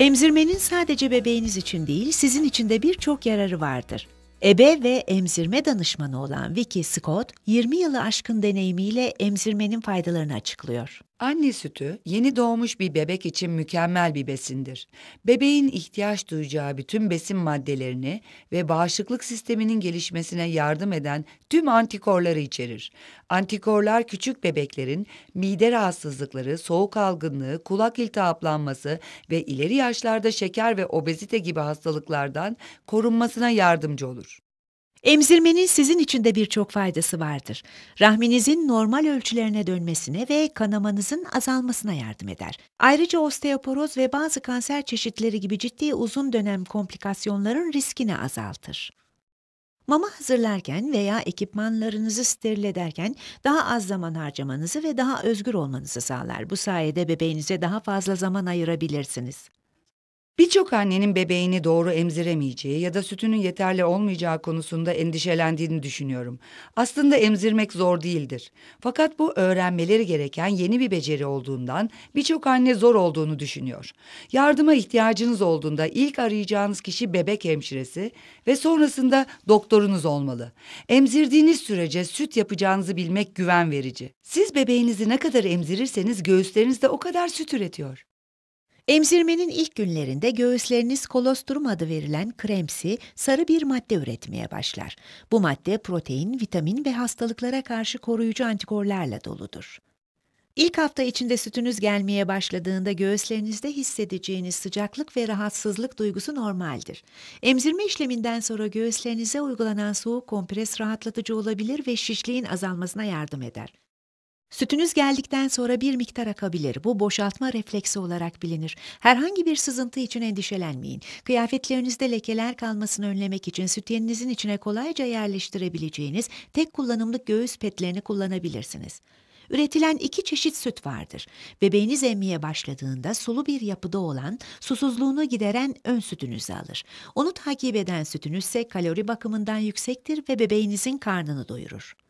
Emzirmenin sadece bebeğiniz için değil, sizin için de birçok yararı vardır. Ebe ve emzirme danışmanı olan Vicky Scott, 20 yılı aşkın deneyimiyle emzirmenin faydalarını açıklıyor. Anne sütü yeni doğmuş bir bebek için mükemmel bir besindir. Bebeğin ihtiyaç duyacağı bütün besin maddelerini ve bağışıklık sisteminin gelişmesine yardım eden tüm antikorları içerir. Antikorlar küçük bebeklerin mide rahatsızlıkları, soğuk algınlığı, kulak iltihaplanması ve ileri yaşlarda şeker ve obezite gibi hastalıklardan korunmasına yardımcı olur. Emzirmenin sizin için de birçok faydası vardır. Rahminizin normal ölçülerine dönmesine ve kanamanızın azalmasına yardım eder. Ayrıca osteoporoz ve bazı kanser çeşitleri gibi ciddi uzun dönem komplikasyonların riskini azaltır. Mama hazırlarken veya ekipmanlarınızı steril ederken daha az zaman harcamanızı ve daha özgür olmanızı sağlar. Bu sayede bebeğinize daha fazla zaman ayırabilirsiniz. Birçok annenin bebeğini doğru emziremeyeceği ya da sütünün yeterli olmayacağı konusunda endişelendiğini düşünüyorum. Aslında emzirmek zor değildir. Fakat bu öğrenmeleri gereken yeni bir beceri olduğundan birçok anne zor olduğunu düşünüyor. Yardıma ihtiyacınız olduğunda ilk arayacağınız kişi bebek hemşiresi ve sonrasında doktorunuz olmalı. Emzirdiğiniz sürece süt yapacağınızı bilmek güven verici. Siz bebeğinizi ne kadar emzirirseniz göğüsleriniz de o kadar süt üretiyor. Emzirmenin ilk günlerinde göğüsleriniz kolostrum adı verilen kremsi, sarı bir madde üretmeye başlar. Bu madde protein, vitamin ve hastalıklara karşı koruyucu antikorlarla doludur. İlk hafta içinde sütünüz gelmeye başladığında göğüslerinizde hissedeceğiniz sıcaklık ve rahatsızlık duygusu normaldir. Emzirme işleminden sonra göğüslerinize uygulanan soğuk kompres rahatlatıcı olabilir ve şişliğin azalmasına yardım eder. Sütünüz geldikten sonra bir miktar akabilir. Bu boşaltma refleksi olarak bilinir. Herhangi bir sızıntı için endişelenmeyin. Kıyafetlerinizde lekeler kalmasını önlemek için sütyeninizin içine kolayca yerleştirebileceğiniz tek kullanımlık göğüs petlerini kullanabilirsiniz. Üretilen iki çeşit süt vardır. Bebeğiniz emmeye başladığında sulu bir yapıda olan, susuzluğunu gideren ön sütünüzü alır. Onu takip eden sütünüz ise kalori bakımından yüksektir ve bebeğinizin karnını doyurur.